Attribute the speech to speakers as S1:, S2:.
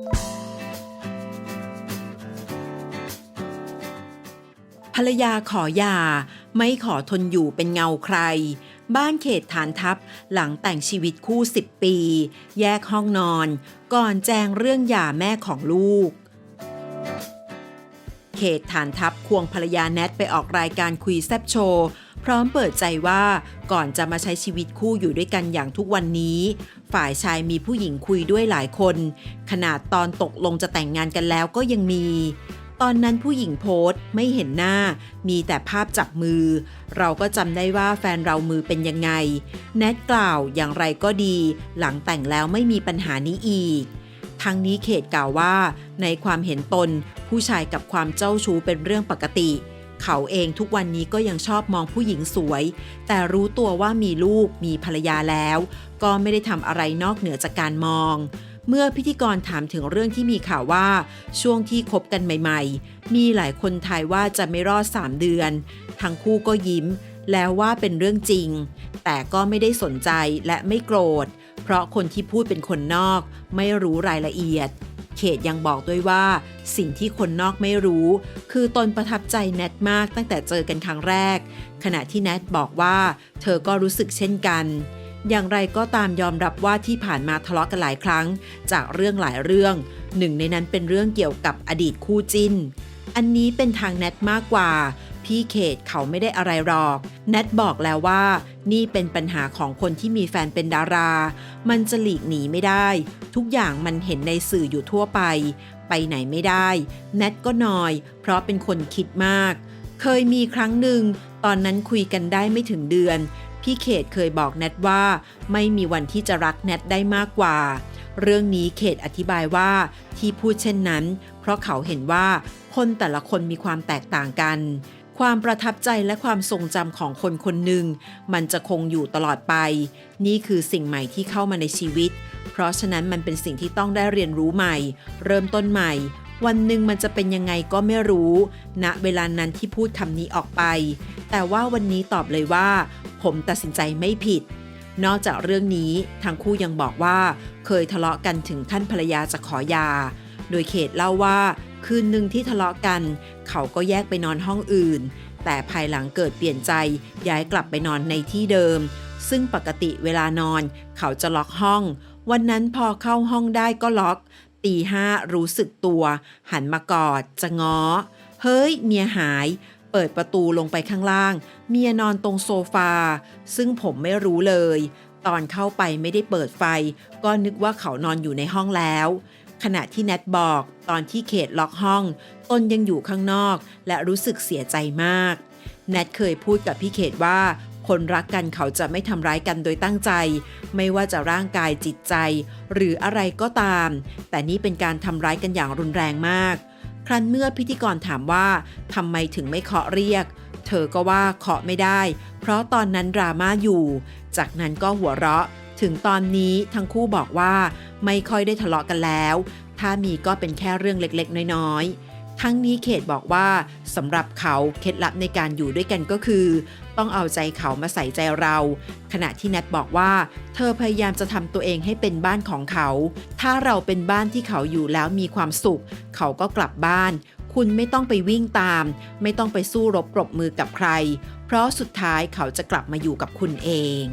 S1: ภรรยาขอหย่าไม่ขอทนอยู่เป็นเงาใคร บ้านเขตฐานทัพหลังแต่งชีวิตคู่ 10 ปี แยกห้องนอน ก่อนแจ้งเรื่องหย่าแม่ของลูก เขตฐานทัพควงภรรยาแนทไปออกรายการคุยแซบโชว์ พร้อมเปิดใจว่าก่อนจะมาใช้ชีวิตคู่อยู่ด้วยกันอย่างทุกวันนี้ ฝ่ายชายมีผู้หญิงคุยด้วยหลายคน ขนาดตอนตกลงจะแต่งงานกันแล้วก็ยังมี ตอนนั้นผู้หญิงโพสต์ไม่เห็นหน้า มีแต่ภาพจับมือ เราก็จำได้ว่าแฟนเรามือเป็นยังไง แนทกล่าวอย่างไรก็ดี หลังแต่งแล้วไม่มีปัญหานี้อีกทั้งนี้เขตกล่าวว่า ในความเห็นตน ผู้ชายกับความเจ้าชู้เป็นเรื่องปกติ เขาเองทุกวันนี้ก็ยังชอบมองผู้หญิงสวย แต่รู้ตัวว่ามีลูกมีภรรยาแล้ว ก็ไม่ได้ทำอะไรนอกเหนือจากการมอง เมื่อพิธีกรถามถึงเรื่องที่มีข่าวว่า ช่วงที่คบกันใหม่ๆ มีหลายคนทายว่าจะไม่รอด 3 เดือน ทั้งคู่ก็ยิ้ม แล้วว่าเป็นเรื่องจริง แต่ก็ไม่ได้สนใจและไม่โกรธ เพราะคนที่พูดเป็นคนนอก ไม่รู้รายละเอียด เขตยังบอกด้วยว่า สิ่งที่คนนอกไม่รู้ คือตนประทับใจแนทมากตั้งแต่เจอกันครั้งแรก ขณะที่แนทบอกว่า เธอก็รู้สึกเช่นกัน อย่างไรก็ตามยอมรับว่าที่ผ่านมาทะเลาะกันหลายครั้ง จากเรื่องหลายเรื่อง หนึ่งในนั้นเป็นเรื่องเกี่ยวกับอดีตคู่จิ้น อันนี้เป็นทางแนทมากกว่า พี่เขตเขาไม่ได้อะไรหรอก แนทบอกแล้วว่า นี่เป็นปัญหาของคนที่มีแฟนเป็นดารา มันจะหลีกหนีไม่ได้ ทุกอย่างมันเห็นในสื่ออยู่ทั่วไป ไปไหนไม่ได้ แนทก็นอย เพราะเป็นคนคิดมาก เคยมีครั้งหนึ่ง ตอนนั้นคุยกันได้ไม่ถึงเดือน พี่เขตเคยบอกแนทว่า ไม่มีวันที่จะรักแนทได้มากกว่าเรื่องนี้เขตอธิบายว่าที่พูดเช่นนั้น เพราะเขาเห็นว่าคนแต่ละคนมีความแตกต่างกัน ความประทับใจและความทรงจำของคนคนหนึ่ง มันจะคงอยู่ตลอดไป นี่คือสิ่งใหม่ที่เข้ามาในชีวิต เพราะฉะนั้นมันเป็นสิ่งที่ต้องได้เรียนรู้ใหม่ เริ่มต้นใหม่ วันหนึ่งมันจะเป็นยังไงก็ไม่รู้ณเวลานั้นที่พูดคำนี้ออกไป แต่ว่าวันนี้ตอบเลยว่า ผมตัดสินใจไม่ผิด นอกจากเรื่องนี้ทั้งคู่ยังบอกว่า เคยทะเลาะกันถึงขั้นภรรยาจะขอยา โดยเขตเล่าว่า คืนหนึ่งที่ทะเลาะกัน เขาก็แยกไปนอนห้องอื่น แต่ภายหลังเกิดเปลี่ยนใจย้ายกลับไปนอนในที่เดิม ซึ่งปกติเวลานอน เขาจะล็อกห้อง วันนั้นพอเข้าห้องได้ก็ล็อก ตีห้ารู้สึกตัว หันมากอด จะง้อ เฮ้ย เมียหาย เปิดประตูลงไปข้างล่าง เมียนอนตรงโซฟา ซึ่งผมไม่รู้เลย ตอนเข้าไปไม่ได้เปิดไฟ ก็นึกว่าเขานอนอยู่ในห้องแล้ว ขณะที่แนทบอกตอนที่เขตล็อกห้องตนยังอยู่ข้างนอก และรู้สึกเสียใจมาก แนทเคยพูดกับพี่เขตว่า คนรักกันเขาจะไม่ทำร้ายกันโดยตั้งใจ ไม่ว่าจะร่างกายจิตใจ หรืออะไรก็ตาม แต่นี่เป็นการทำร้ายกันอย่างรุนแรงมาก ครั้นเมื่อพิธีกรถามว่าทำไมถึงไม่เคาะเรียก เธอก็ว่าเคาะไม่ได้ เพราะตอนนั้นดราม่าอยู่ จากนั้นก็หัวเราะ ถึงตอนนี้ทั้งคู่บอกว่าไม่ค่อยได้ทะเลาะกันแล้ว ถ้ามีก็เป็นแค่เรื่องเล็กๆ น้อยๆ ทั้งนี้เขตบอกว่าสำหรับเขาเคล็ดลับในการอยู่ด้วยกันก็คือ ต้องเอาใจเขามาใส่ใจเรา ขณะที่แนทบอกว่า เธอพยายามจะทำตัวเองให้เป็นบ้านของเขา ถ้าเราเป็นบ้านที่เขาอยู่แล้วมีความสุข เขาก็กลับบ้านคุณไม่ต้องไปวิ่งตาม ไม่ต้องไปสู้รบปรบมือกับใคร เพราะสุดท้ายเขาจะกลับมาอยู่กับคุณเอง